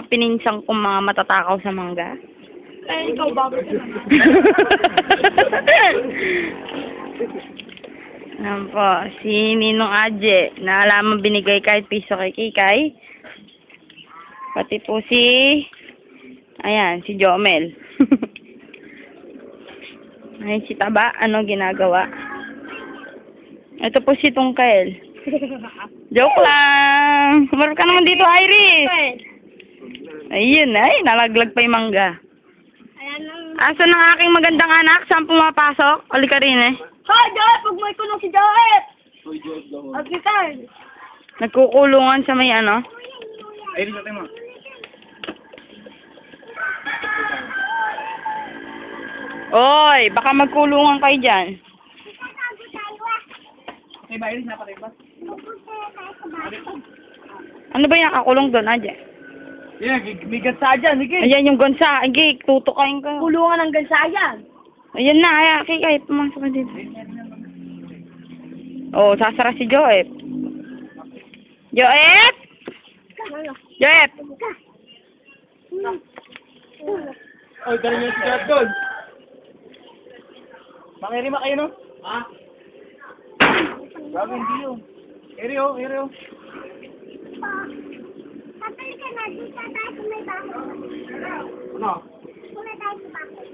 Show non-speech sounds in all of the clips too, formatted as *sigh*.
mga pininsang kong mga matatakaw sa mangga. Eh, ikaw bago *laughs* ka Yan po, si Ninong Aje, na alamang binigay kahit piso kay Kikay. Pati po si, ayan, si Jomel. *laughs* Ayan si Taba, ano ginagawa? Ito po si Tungkael. *laughs* Joke lang! Marap ka naman dito, Iris! Ayun, ay, nalaglag pa yung mangga. Ayan ang... Asa ng aking magandang anak? Saan pumapasok? Ali ka rin eh. Hoy, Joet! Huwag mo ikulong si Joet! At kita. Nagkukulungan sa may ano. Ayun, sa mo. Oy, baka magkulungan kayo dyan. Okay ba, Iris? Napatay ba? Ano ba yung nakakulong doon, Aje? Yeah, may gatsa dyan. Sige. Ayan yung gonsa. Agi, tutukain ka. Kulungan ng gansayan. Ayan na, ay, okay, kay, pumasok ka dito. Oh, sasara si Joep. Joep! Joep! Oh, dali niyo si Dad doon. Makirima kayo, no? Ha? Grabe, hindi yun. Eri, oh, eri, oh. Tatay ka na, dito tayo sa may bahay. Ano? Kuna tayo sa bahay.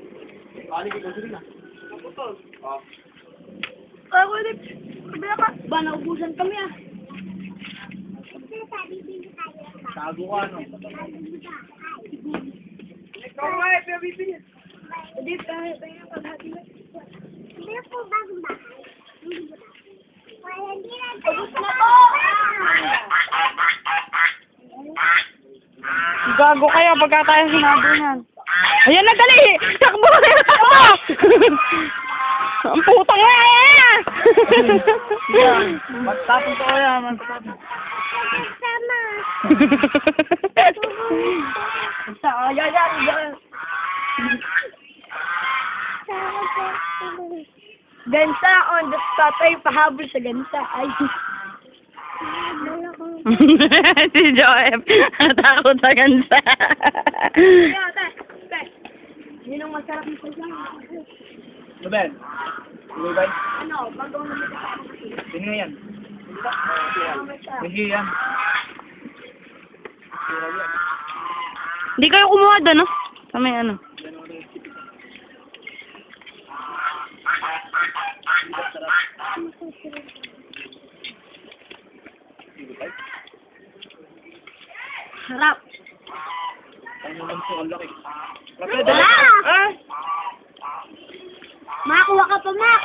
Balik ko dito na. Oh. Ako ulit. Sabi ka, ba naubusan kami ah. Tago ka, no? Ikaw nga, eh, pero bibili. Hindi, tayo tayo paghati na. Hindi po bagong bahay. Wala, hindi na tayo na po! Gago kayo pagka tayo sinabunan. Ayan na, dali! Takbo! Takbo! *laughs* Ang putang na yan! Yan. Magtapon ko kaya, magtapon. Sama. Basta, ah, yan, yan, yan. Gansa on the spot ay pahabol sa gansa. Ay. *laughs* si Joep, natakot sa gansa. Yun ang masarap nito sa Ruben. Ruben? Ano, bago mo nito sa Sino yan? Sige yan. Hindi kayo kumuha doon, no? Sa may ano. Harap. Ang naman po, ang laki. Wala! Ah! Makakuha ka pa, Mac.